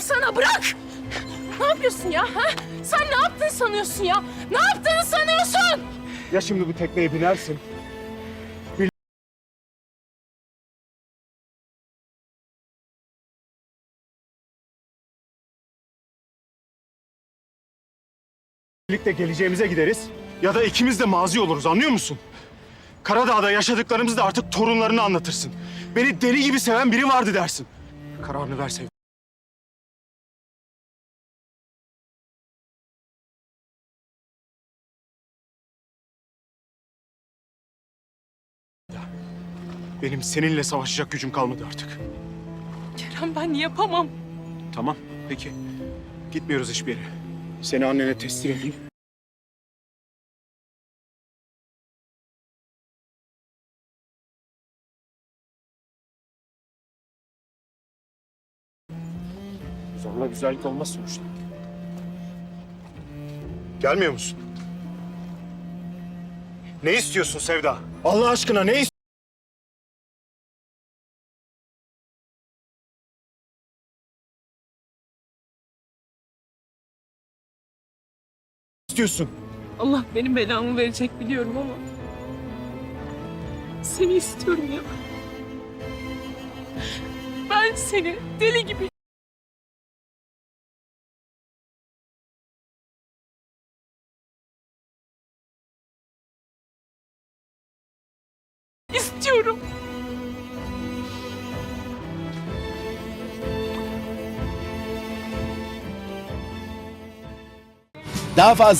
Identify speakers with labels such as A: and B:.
A: sana bırak. Ne yapıyorsun ya? Ha? Sen ne yaptın sanıyorsun ya? Ne yaptığını sanıyorsun?
B: Ya şimdi bu tekneye binersin. Birlikte geleceğimize gideriz. Ya da ikimiz de mazi oluruz anlıyor musun? Karadağ'da yaşadıklarımızı da artık torunlarına anlatırsın. Beni deli gibi seven biri vardı dersin. Kararını ver Sevda. Benim seninle savaşacak gücüm kalmadı artık.
A: Kerem ben yapamam.
B: Tamam, peki. Gitmiyoruz hiçbir yere. Seni annene teslim edeyim. Zorla güzellik olmaz sonuçta. Gelmiyor musun? Ne istiyorsun Sevda? Allah aşkına ne istiyorsun? İstiyorsun?
A: Allah benim belamı verecek biliyorum ama... Seni istiyorum ya. Ben seni deli gibi istiyorum.
C: Daha fazla